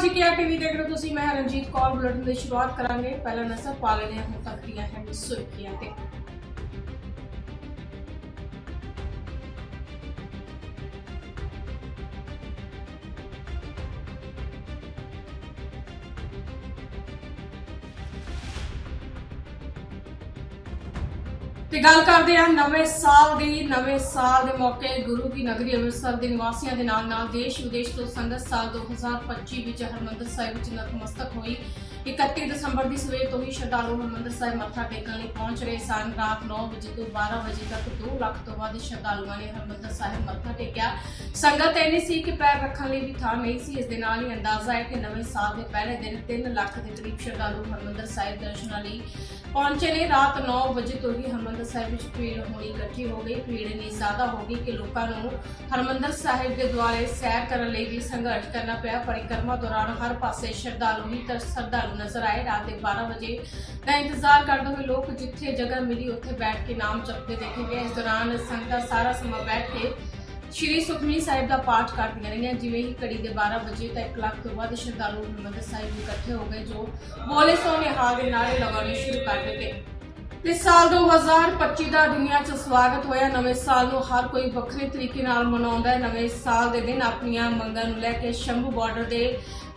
GK TV ਦੇਖ ਰਹੇ ਹੋ ਤੁਸੀਂ? ਮੈਂ ਰਣਜੀਤ ਕੌਰ ਬੁਲੇਟਿਨ ਦੀ ਸ਼ੁਰੂਆਤ ਕਰਾਂਗੇ। ਪਹਿਲਾ ਨਸਰ ਪਾ ਲੈਂਦੇ ਹੁਣ ਤੱਕ ਦੀਆਂ ਹੈ ਸੁਰਖੀਆਂ ਤੇ। ਤੇ ਗੱਲ ਕਰਦੇ ਹਾਂ ਨਵੇਂ ਸਾਲ ਦੀ, ਨਵੇਂ ਸਾਲ ਦੇ ਮੌਕੇ ਗੁਰੂ ਕੀ ਨਗਰੀ ਅੰਮ੍ਰਿਤਸਰ ਦੇ ਨਿਵਾਸੀਆਂ ਦੇ ਨਾਲ ਨਾਲ ਦੇਸ਼ ਵਿਦੇਸ਼ ਤੋਂ ਸੰਗਤ ਸਾਲ 2025 ਵਿੱਚ ਹਰਮੰਦਰ ਸਾਹਿਬ ਵਿੱਚ ਨਤਮਸਤਕ ਹੋਈ। 31 ਦਸੰਬਰ ਦੀ ਸਵੇਰ ਤੋਂ ਹੀ ਸ਼ਰਧਾਲੂ ਹਰਿਮੰਦਰ ਸਾਹਿਬ ਮੱਥਾ ਟੇਕਣ ਲਈ ਪਹੁੰਚ ਰਹੇ ਸਨ। ਰਾਤ 9 ਵਜੇ ਤੋਂ 12 ਵਜੇ ਤੱਕ 2 ਲੱਖ ਤੋਂ ਵੱਧ ਸ਼ਰਧਾਲੂਆਂ ਨੇ ਹਰਮੰਦਰ ਸਾਹਿਬ ਮੱਥਾ ਟੇਕਿਆ। ਸੰਗਤ ਇੰਨੀ ਸੀ ਕਿ ਪੈਰ ਰੱਖਣ ਲਈ ਵੀ ਥਾਂ ਨਹੀਂ ਸੀ। ਇਸ ਦੇ ਨਾਲ ਹੀ ਅੰਦਾਜ਼ਾ ਹੈ ਕਿ ਨਵੇਂ ਸਾਲ ਦੇ ਪਹਿਲੇ ਦਿਨ 3 ਲੱਖ ਦੇ ਕਰੀਬ ਸ਼ਰਧਾਲੂ ਹਰਿਮੰਦਰ ਸਾਹਿਬ ਦਰਸ਼ਨਾਂ ਲਈ ਪਹੁੰਚੇ ਨੇ। ਰਾਤ 9 ਵਜੇ ਤੋਂ ਹੀ ਹਰਮੰਦਰ ਸਾਹਿਬ ਵਿੱਚ ਭੀੜ ਹੋਣੀ ਇਕੱਠੀ ਹੋ ਗਈ। ਭੀੜ ਇੰਨੀ ਜ਼ਿਆਦਾ ਹੋ ਗਈ ਕਿ ਲੋਕਾਂ ਨੂੰ ਹਰਮੰਦਰ ਸਾਹਿਬ ਦੇ ਦੁਆਲੇ ਸੈਰ ਕਰਨ ਲਈ ਵੀ ਸੰਘਰਸ਼ ਕਰਨਾ ਪਿਆ। ਪਰਿਕਰਮਾ ਦੌਰਾਨ ਹਰ ਪਾਸੇ ਸ਼ਰਧਾਲੂ ਹੀ ਤਾਂ ਸ਼ਰਧਾਲੂ ਨਜ਼ਰ ਆਏ। ਰਾਤ ਦੇ 12 ਵਜੇ ਦਾ ਇੰਤਜ਼ਾਰ ਕਰਦੇ ਹੋਏ ਲੋਕ ਜਿੱਥੇ ਜਗ੍ਹਾ ਮਿਲੀ, ਉੱਥੇ ਬੈਠ ਕੇ ਨਾਮ ਜਪਦੇ ਦੇਖੇ ਗਏ। ਇਸ ਦੌਰਾਨ ਸੰਗਤਾਂ ਸਾਰਾ ਸਮਾਂ ਬੈਠ ਕੇ ਸ਼੍ਰੀ ਸੁਖਮਨੀ ਸਾਹਿਬ ਦਾ ਪਾਠ ਕਰਦੀਆਂ ਰਹੀਆਂ। ਜਿਵੇਂ ਹੀ ਘੜੀ ਦੇ 12 ਵਜੇ ਤਾਂ ਤੱਕ ਲੱਖ ਤੋਂ ਵੱਧ ਸ਼ਰਧਾਲੂ ਹਰਿਮੰਦਰ ਸਾਹਿਬ ਇਕੱਠੇ ਹੋ ਗਏ, ਜੋ ਬੋਲੇ ਸੋਨੇ ਹਾਲ ਦੇ ਨਾਰੇ ਲਗਾਉਣੇ ਸ਼ੁਰੂ ਕਰ ਦਿੱਤੇ। ਤੇ ਸਾਲ 2025 ਦਾ ਦੁਨੀਆ 'ਚ ਸਵਾਗਤ ਹੋਇਆ। ਨਵੇਂ ਸਾਲ ਨੂੰ ਹਰ ਕੋਈ ਵੱਖਰੇ ਤਰੀਕੇ ਨਾਲ ਮਨਾਉਂਦਾ ਹੈ। ਨਵੇਂ ਸਾਲ ਦੇ ਦਿਨ ਆਪਣੀਆਂ ਮੰਗਾਂ ਨੂੰ ਲੈ ਕੇ ਸ਼ੰਭੂ ਬਾਰਡਰ ਦੇ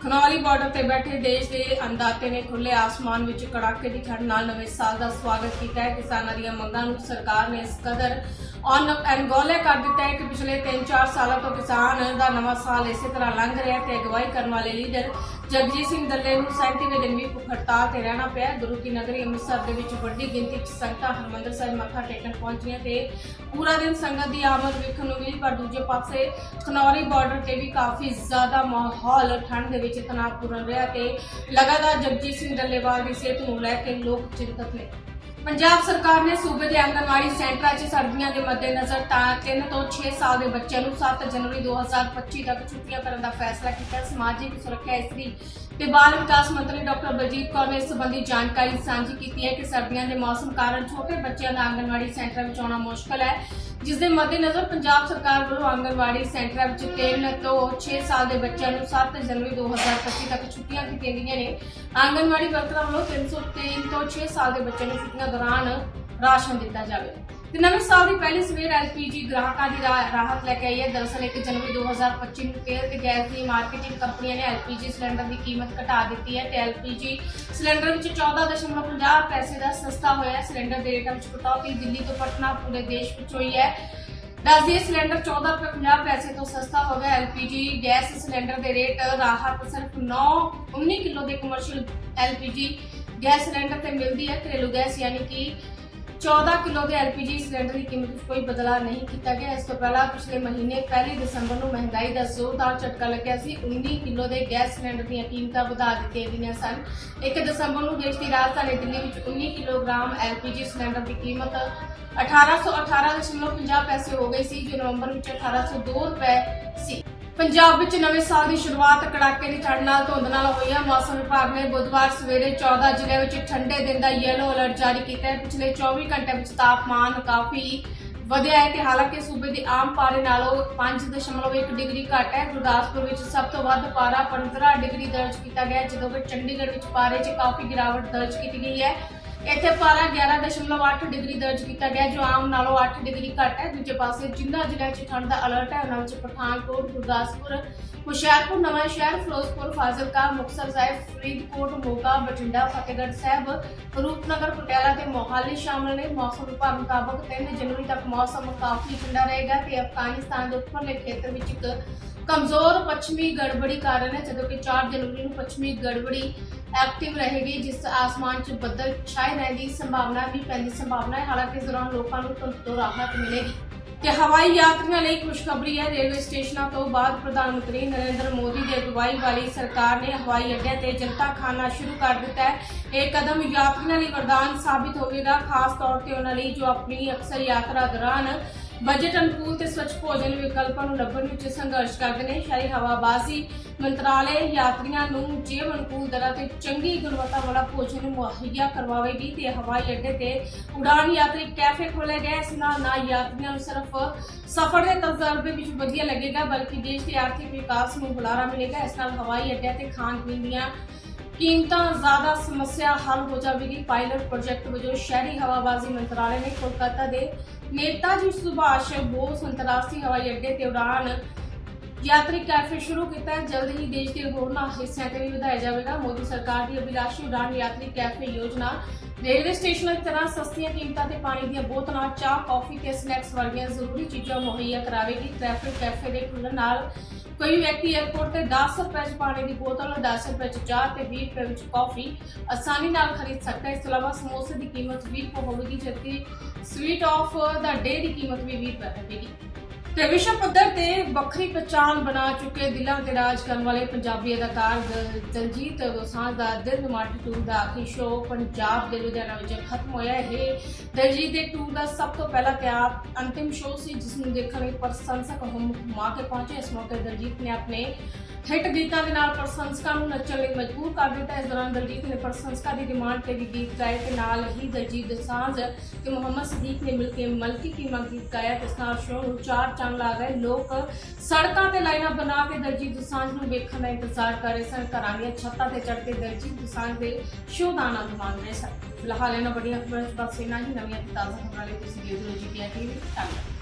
ਖਨੌਰੀ ਬਾਰਡਰ ਤੇ ਬੈਠੇ ਦੇਸ਼ ਦੇ ਅੰਦਾਤੇ ਨੇ ਖੁੱਲੇ ਆਸਮਾਨ ਵਿੱਚ ਕੜਾਕੇ ਦੀ ਠੰਡ ਨਾਲ ਨਵੇਂ ਸਾਲ ਦਾ ਸਵਾਗਤ ਕੀਤਾ ਹੈ। ਕਿਸਾਨਾਂ ਦੀਆਂ ਮੰਗਾਂ ਨੂੰ ਸਰਕਾਰ ਨੇ ਇਸ ਕਦਰ ਔਨ ਐਨਗੋਲੇ ਕਰ ਦਿੱਤਾ ਹੈ ਕਿ ਪਿਛਲੇ 3-4 ਸਾਲਾਂ ਤੋਂ ਕਿਸਾਨ ਦਾ ਨਵਾਂ ਸਾਲ ਇਸੇ ਤਰ੍ਹਾਂ ਲੰਘ ਰਿਹਾ ਹੈ ਤੇ ਅਗਵਾਈ ਕਰਨ ਵਾਲੇ ਲੀਡਰ ਜਗਜੀਤ ਸਿੰਘ ਦੱਲੇ ਨੂੰ 37ਵੇਂ ਦਿਨ ਵੀ ਭੁੱਖ ਹੜਤਾਲ ਤੇ ਰਹਿਣਾ ਪਿਆ। ਗੁਰੂ ਕੀ ਨਗਰੀ ਅੰਮ੍ਰਿਤਸਰ ਦੇ ਵਿੱਚ ਵੱਡੀ ਗਿਣਤੀ 'ਚ ਸੰਗਤਾਂ ਹਰਿਮੰਦਰ ਸਾਹਿਬ ਮੱਥਾ ਟੇਕਣ ਪਹੁੰਚੀਆਂ ਤੇ ਪੂਰਾ ਦਿਨ ਸੰਗਤ ਦੀ ਆਮਦ ਵੇਖਣ ਨੂੰ ਮਿਲੀ, ਪਰ ਦੂਜੇ ਪਾਸੇ ਖਨੌਰੀ ਬਾਰਡਰ ਤੇ ਵੀ ਕਾਫੀ ਜ਼ਿਆਦਾ ਮਾਹੌਲ ਠੰਡ ਦੇ ਵਿੱਚ ਤਣਾਅਪੂਰਨ ਰਿਹਾ ਤੇ ਲਗਾਤਾਰ ਜਗਜੀਤ ਸਿੰਘ ਡੱਲੇਵਾਲ ਦੀ ਸਿਹਤ ਨੂੰ ਲੈ ਕੇ ਲੋਕ ਚਿੰਤਤ ਨੇ। ਪੰਜਾਬ ਸਰਕਾਰ ਨੇ ਸੂਬੇ ਦੇ ਆਂਗਨਵਾੜੀ ਸੈਂਟਰਾਂ 'ਚ ਸਰਦੀਆਂ ਦੇ ਮੱਦੇਨਜ਼ਰ ਤਾਂ 3 ਤੋਂ 6 ਸਾਲ ਦੇ ਬੱਚਿਆਂ ਨੂੰ 7 ਜਨਵਰੀ 2025 ਤੱਕ ਛੁੱਟੀਆਂ ਕਰਨ ਦਾ ਫੈਸਲਾ ਕੀਤਾ। ਸਮਾਜਿਕ ਸੁਰੱਖਿਆ ਇਸਤਰੀ ਤੇ ਬਾਲ ਵਿਕਾਸ ਮੰਤਰੀ ਡਾਕਟਰ ਬਲਜੀਤ ਕੌਰ ਨੇ ਇਸ ਸੰਬੰਧੀ ਜਾਣਕਾਰੀ ਸਾਂਝੀ ਕੀਤੀ ਹੈ ਕਿ ਸਰਦੀਆਂ ਦੇ ਮੌਸਮ ਕਾਰਨ ਛੋਟੇ ਬੱਚਿਆਂ ਦਾ ਆਂਗਨਵਾੜੀ ਸੈਂਟਰਾਂ ਵਿੱਚ ਆਉਣਾ ਮੁਸ਼ਕਲ ਹੈ। ਜਿਸ ਦੇ ਮੱਦੇਨਜ਼ਰ ਪੰਜਾਬ ਸਰਕਾਰ ਵੱਲੋਂ ਆਂਗਨਵਾੜੀ ਸੈਂਟਰਾਂ ਵਿੱਚ 3 ਤੋਂ 6 ਸਾਲ ਦੇ ਬੱਚਿਆਂ ਨੂੰ 7 ਜਨਵਰੀ 2025 ਤੱਕ ਛੁੱਟੀਆਂ ਕੀਤੀਆਂ ਗਈਆਂ ਨੇ। ਆਂਗਨਵਾੜੀ ਵਰਕਰਾਂ ਵੱਲੋਂ 303 ਤੋਂ 6 ਸਾਲ ਦੇ ਬੱਚਿਆਂ ਨੂੰ ਛੁੱਟੀਆਂ ਦੌਰਾਨ ਰਾਸ਼ਨ ਦਿੱਤਾ ਜਾਵੇ। ਤੇ ਨਵੇਂ ਸਾਲ ਦੀ ਪਹਿਲੀ ਸਵੇਰ ਐਲਪੀਜੀ ਗ੍ਰਾਹਕਾਂ ਦੀ ਰਾ- ਰਾਹਤ ਲੈ ਕੇ ਆਈ ਹੈ। ਦਰਅਸਲ 1 ਜਨਵਰੀ 2025 ਨੂੰ ਤੇਲ ਤੇ ਗੈਸ ਦੀ ਮਾਰਕੀਟਿੰਗ ਕੰਪਨੀਆਂ ਨੇ ਐਲਪੀਜੀ ਸਿਲੰਡਰ ਦੀ ਕੀਮਤ ਘਟਾ ਦਿੱਤੀ ਹੈ ਤੇ ਐਲਪੀਜੀ ਸਿਲੰਡਰ ਵਿੱਚ 14.50 ਪੈਸੇ ਦਾ ਸਸਤਾ ਹੋਇਆ ਸਿਲੰਡਰ ਦੇ ਰੇਟਾਂ ਵਿੱਚ ਕਟੌਤੀ ਦਿੱਲੀ ਤੋਂ ਪਟਨਾ ਪੂਰੇ ਦੇਸ਼ ਵਿੱਚ ਹੋਈ ਹੈ। ਦੱਸਦੀ ਸਿਲੰਡਰ 14 ਰੁਪਏ 50 ਪੈਸੇ ਤੋਂ ਸਸਤਾ ਹੋ ਗਿਆ। ਐਲਪੀਜੀ ਗੈਸ ਸਿਲੰਡਰ ਦੇ ਰੇਟ ਰਾਹਤ ਸਿਰਫ 9 19 ਕਿਲੋ ਦੇ ਕਮਰਸ਼ੀਅਲ ਐਲਪੀਜੀ ਗੈਸ ਸਿਲੰਡਰ ਤੇ ਮਿਲਦੀ ਹੈ। ਘਰੇਲੂ ਗੈਸ ਯਾਨੀ ਕਿ 14 ਕਿਲੋ ਦੇ ਐਲਪੀਜੀ ਸਿਲੰਡਰ ਦੀ ਕੀਮਤ ਵਿੱਚ ਕੋਈ ਬਦਲਾਅ ਨਹੀਂ ਕੀਤਾ ਗਿਆ। ਇਸ ਤੋਂ ਪਹਿਲਾਂ ਪਿਛਲੇ ਮਹੀਨੇ 1 ਦਸੰਬਰ ਨੂੰ ਮਹਿੰਗਾਈ ਦਾ ਜ਼ੋਰਦਾਰ ਝਟਕਾ ਲੱਗਿਆ ਸੀ। 19 ਕਿਲੋ ਦੇ ਗੈਸ ਸਿਲੰਡਰ ਦੀਆਂ ਕੀਮਤਾਂ ਵਧਾ ਦਿੱਤੀਆਂ ਗਈਆਂ ਸਨ। 1 ਦਸੰਬਰ ਨੂੰ ਦੇਸ਼ ਦੀ ਰਾਜਧਾਨੀ ਦਿੱਲੀ ਵਿੱਚ 19 ਕਿਲੋਗ੍ਰਾਮ ਐਲਪੀਜੀ ਸਿਲੰਡਰ ਦੀ ਕੀਮਤ 1818.50 ਪੈਸੇ ਹੋ ਗਈ ਸੀ, ਜੋ ਨਵੰਬਰ ਵਿੱਚ 1802 ਰੁਪਏ ਸੀ। ਪੰਜਾਬ ਵਿੱਚ ਨਵੇਂ ਸਾਲ ਦੀ ਸ਼ੁਰੂਆਤ ਕੜਾਕੇ ਦੀ ਠੰਡ ਨਾਲ ਧੁੰਦ ਨਾਲ ਹੋਈ ਹੈ ਮੌਸਮ ਵਿਭਾਗ ਨੇ ਬੁੱਧਵਾਰ ਸਵੇਰੇ 14 ਜ਼ਿਲ੍ਹਿਆਂ ਵਿੱਚ ਠੰਡੇ ਦਿਨ ਦਾ ਯੈਲੋ ਅਲਰਟ ਜਾਰੀ ਕੀਤਾ ਹੈ। ਪਿਛਲੇ 24 ਘੰਟਿਆਂ ਵਿੱਚ ਤਾਪਮਾਨ ਕਾਫੀ ਵਧਿਆ ਹੈ ਤੇ ਹਾਲਾਂਕਿ ਸੂਬੇ ਦੀ ਆਮ ਪਾਰੇ ਨਾਲੋਂ 5.1 ਡਿਗਰੀ ਘੱਟ ਹੈ। ਗੁਰਦਾਸਪੁਰ ਵਿੱਚ ਸਭ ਤੋਂ ਵੱਧ ਪਾਰਾ 15 ਡਿਗਰੀ ਦਰਜ ਕੀਤਾ ਗਿਆ ਜਦੋਂ ਕਿ ਚੰਡੀਗੜ੍ਹ ਵਿੱਚ ਪਾਰੇ 'ਚ ਕਾਫੀ ਗਿਰਾਵਟ ਦਰਜ ਕੀਤੀ ਗਈ ਹੈ। ਇੱਥੇ ਪਾਰਾ 11.8 ਡਿਗਰੀ ਦਰਜ ਕੀਤਾ ਗਿਆ ਜੋ ਆਮ ਨਾਲੋਂ 8 ਡਿਗਰੀ ਘੱਟ ਹੈ। ਦੂਜੇ ਪਾਸੇ ਜਿੰਨਾ ਜ਼ਿਲ੍ਹਿਆਂ 'ਚ ਠੰਡ ਦਾ ਅਲਰਟ ਹੈ, ਉਹਨਾਂ ਵਿੱਚ ਪਠਾਨਕੋਟ, ਗੁਰਦਾਸਪੁਰ, ਹੁਸ਼ਿਆਰਪੁਰ, ਨਵਾਂ ਸ਼ਹਿਰ, ਫਿਰੋਜ਼ਪੁਰ, ਫਾਜ਼ਿਲਕਾ, ਮੁਕਤਸਰ ਸਾਹਿਬ, ਫਰੀਦਕੋਟ, ਮੋਗਾ, ਬਠਿੰਡਾ, ਫਤਿਹਗੜ੍ਹ ਸਾਹਿਬ, ਰੂਪਨਗਰ, ਪਟਿਆਲਾ ਤੇ ਮੋਹਾਲੀ ਸ਼ਾਮਲ ਨੇ। ਮੌਸਮ ਵਿਭਾਗ ਮੁਤਾਬਕ 3 ਜਨਵਰੀ ਤੱਕ ਮੌਸਮ ਕਾਫੀ ਠੰਡਾ ਰਹੇਗਾ ਤੇ ਅਫਗਾਨਿਸਤਾਨ ਦੇ ਉੱਪਰਲੇ ਖੇਤਰ ਵਿੱਚ ਇੱਕ ਕਮਜ਼ੋਰ ਪੱਛਮੀ ਗੜਬੜੀ ਕਾਰਨ ਹੈ, ਜਦੋਂ ਕਿ 4 ਜਨਵਰੀ ਨੂੰ ਪੱਛਮੀ ਗੜਬੜੀ ਐਕਟਿਵ ਰਹੇਗੀ, ਜਿਸ ਆਸਮਾਨ 'ਚ ਬੱਦਲ ਛਾਏ ਰਹਿਣ ਦੀ ਸੰਭਾਵਨਾ ਵੀ ਪੈਣ ਦੀ ਸੰਭਾਵਨਾ ਹੈ। ਹਾਲਾਂਕਿ ਇਸ ਦੌਰਾਨ ਲੋਕਾਂ ਨੂੰ ਤੋਂ ਰਾਹਤ ਮਿਲੇਗੀ। ਤੇ ਹਵਾਈ ਯਾਤਰੀਆਂ ਲਈ ਖੁਸ਼ਖਬਰੀ ਹੈ। ਰੇਲਵੇ ਸਟੇਸ਼ਨਾਂ ਤੋਂ ਬਾਅਦ ਪ੍ਰਧਾਨ ਮੰਤਰੀ ਨਰਿੰਦਰ ਮੋਦੀ ਦੀ ਅਗਵਾਈ ਵਾਲੀ ਸਰਕਾਰ ਨੇ ਹਵਾਈ ਅੱਡਿਆਂ ਤੇ ਜਨਤਾ ਖਾਨਾ ਸ਼ੁਰੂ ਕਰ ਦਿੱਤਾ ਹੈ। ਇਹ ਕਦਮ ਯਾਤਰੀਆਂ ਲਈ ਵਰਦਾਨ ਸਾਬਿਤ ਹੋਵੇਗਾ। ਖਾਸ ਤੌਰ ਤੇ ਉਹਨਾਂ ਲਈ ਜੋ ਆਪਣੀ ਅਕਸਰ ਯਾਤਰਾ ਦੌਰਾਨ ਬਜਟ ਅਨੁਕੂਲ ਤੇ ਸਵੱਛ ਭੋਜਨ ਵਿਕਲਪਾਂ ਨੂੰ ਲੱਭਣ ਵਿੱਚ ਸੰਘਰਸ਼ ਕਰਦੇ ਨੇ। ਸ਼ਹਿਰੀ ਹਵਾਬਾਜ਼ੀ ਮੰਤਰਾਲੇ ਯਾਤਰੀਆਂ ਨੂੰ ਜੀਵ ਅਨੁਕੂਲ ਦਰਾਂ ਤੇ ਚੰਗੀ ਗੁਣਵੱਤਾ ਵਾਲਾ ਭੋਜਨ ਮੁਹੱਈਆ ਕਰਵਾਵੇਗੀ ਤੇ ਹਵਾਈ ਅੱਡੇ ਤੇ ਉਡਾਨ ਯਾਤਰੀ ਕੈਫੇ ਖੋਲੇ ਗਏ। ਇਸ ਨਾਲ ਨਾ ਯਾਤਰੀਆਂ ਨੂੰ ਸਿਰਫ ਸਫ਼ਰ ਦੇ ਤਜਰਬੇ ਵਿੱਚ ਵਧੀਆ ਲੱਗੇਗਾ, ਬਲਕਿ ਦੇਸ਼ ਦੇ ਆਰਥਿਕ ਵਿਕਾਸ ਨੂੰ ਹੁਲਾਰਾ ਮਿਲੇਗਾ। ਇਸ ਨਾਲ ਹਵਾਈ ਅੱਡਿਆਂ ਤੇ ਖਾਣ ਪੀਣ ਦੀਆਂ ਕੀਮਤਾਂ ਜ਼ਿਆਦਾ ਸਮੱਸਿਆ ਹੱਲ ਹੋ ਜਾਵੇਗੀ। ਪਾਇਲਟ ਪ੍ਰੋਜੈਕਟ ਵਜੋਂ ਸ਼ਹਿਰੀ ਹਵਾਬਾਜ਼ੀ ਮੰਤਰਾਲੇ ਨੇ ਕੋਲਕਾਤਾ ਦੇ ਨੇਤਾਜੀ ਸੁਭਾਸ਼ ਬੋਸ ਅੰਤਰਰਾਸ਼ਟਰੀ ਹਵਾਈ ਅੱਡੇ ਤੇ ਉਡਾਨ ਯਾਤਰੀ ਕੈਫੇ ਸ਼ੁਰੂ ਕੀਤਾ ਹੈ। ਜਲਦ ਹੀ ਦੇਸ਼ ਦੇ ਹੋਰਨਾਂ ਹਿੱਸਿਆਂ ਤੇ ਵੀ ਵਧਾਇਆ ਜਾਵੇਗਾ। ਮੋਦੀ ਸਰਕਾਰ ਦੀ ਅਭਿਲਾਸ਼ੀ ਉਡਾਨ ਯਾਤਰੀ ਕੈਫੇ ਯੋਜਨਾ ਰੇਲਵੇ ਸਟੇਸ਼ਨਾਂ ਦੀ ਤਰ੍ਹਾਂ ਸਸਤੀਆਂ ਕੀਮਤਾਂ ਤੇ ਪਾਣੀ ਦੀਆਂ ਬੋਤਲਾਂ, ਚਾਹ, ਕੌਫੀ ਤੇ ਸਨੈਕਸ ਵਰਗੀਆਂ ਜ਼ਰੂਰੀ ਚੀਜ਼ਾਂ ਮੁਹੱਈਆ ਕਰਾਵੇਗੀ। ਟ੍ਰੈਫਿਕ ਕੈਫੇ ਦੇ ਖੁੱਲਣ ਨਾਲ ਕੋਈ ਵਿਅਕਤੀ 에ਅਰਪੋਰਟ ਤੇ 10 ਰੁਪਏ 'ਚ ਪਾਣੀ ਦੀ ਬੋਤਲ 10 ਰੁਪਏ 'ਚ ਚਾਹ ਤੇ 20 ਰੁਪਏ ਵਿੱਚ ਕੌਫੀ ਆਸਾਨੀ ਨਾਲ ਖਰੀਦ ਸਕਦਾ ਹੈ। ਇਸ ਤੋਂ ਇਲਾਵਾ ਸਮੋਸੇ ਦੀ ਕੀਮਤ 20 ਰੁਪਏ ਹੋਵੇਗੀ ਜਦਕਿ ਸਵੀਟ ਆਫ ਦਾ ਡੇ ਦੀ ਕੀਮਤ ਵੀ 20 ਰੁਪਏ ਹੋਵੇਗੀ ਤੇ ਵਿਸ਼ਵ ਪੱਧਰ ਤੇ ਵੱਖਰੀ ਪਛਾਣ ਬਣਾ ਚੁੱਕੇ ਦਿਲਾਂ ਤੇ ਰਾਜ ਕਰਨ ਵਾਲੇ ਪੰਜਾਬੀ ਅਦਾਕਾਰ ਦ- ਦਲਜੀਤ ਦੋਸਾਂਝ ਦਾ ਦਿਲ ਮਾਟੀ ਟੂਰ ਦਾ ਆਖਰੀ ਸ਼ੋਅ ਪੰਜਾਬ ਦੇ ਲੁਧਿਆਣਾ ਵਿੱਚ ਖਤਮ ਹੋਇਆ। ਇਹ ਦਲਜੀਤ ਦੇ ਟੂਰ ਦਾ ਸਭ ਤੋਂ ਪਹਿਲਾ ਤਿਆਰ ਅੰਤਿਮ ਸ਼ੋਅ ਸੀ, ਜਿਸ ਨੂੰ ਦੇਖਣ ਲਈ ਪ੍ਰਸ਼ੰਸਕ ਹੁਮ ਹੁਮਾ ਕੇ ਪਹੁੰਚੇ। ਇਸ ਮੌਕੇ ਦਲਜੀਤ ਨੇ ਆਪਣੇ ਹਿੱਟ ਗੀਤਾਂ ਦੇ ਨਾਲ ਪ੍ਰਸ਼ੰਸਕਾਂ ਨੂੰ ਨੱਚਣ ਲਈ ਮਜਬੂਰ ਕਰ ਦਿੱਤਾ। ਇਸ ਦੌਰਾਨ ਦਲਜੀਤ ਨੇ ਪ੍ਰਸ਼ੰਸਕਾਂ ਦੀ ਡਿਮਾਂਡ ਤੇ ਵੀ ਗੀਤ ਗਾਏ ਤੇ ਨਾਲ ਹੀ ਦਲਜੀਤ ਦੋਸਾਂਝ ਤੇ ਮੁਹੰਮਦ ਸਦੀਕ ਨੇ ਮਿਲ ਕੇ ਮਲਕੀ ਕੀਮਾ ਗੀਤ ਗਾਇਆ ਤੇ ਨਾਲ ਸ਼ੋਅ ਨੂੰ ਚਾਰ ਚੰਨ ਲਾ ਗਏ। ਲੋਕ ਸੜਕਾਂ ਤੇ ਲਾਈਨਾਂ ਬਣਾ ਕੇ ਦਲਜੀਤ ਦੋਸਾਂਝ ਨੂੰ ਵੇਖਣ ਦਾ ਇੰਤਜ਼ਾਰ ਕਰ ਰਹੇ ਸਨ। ਘਰਾਂ ਦੀਆਂ ਛੱਤਾਂ ਤੇ ਚੜ੍ਹ ਕੇ ਦਲਜੀਤ ਦੋਸਾਂਝ ਦੇ ਸ਼ੋਅ ਦਾ ਆਨੰਦ ਮਾਣ ਰਹੇ ਸਨ। ਫਿਲਹਾਲ ਇਹਨਾਂ ਵੱਡੀਆਂ ਖਬਰਾਂ ਚ ਬਸ ਇੰਨਾ ਹੀ। ਨਵੀਆਂ ਤੇ ਤਾਜ਼ਾ ਖਬਰਾਂ ਲਈ ਤੁਸੀਂ ਦੇਖਦੇ ਰਹੋ ਜੀ ਟੀਵੀ ਧੰਨਵਾਦ।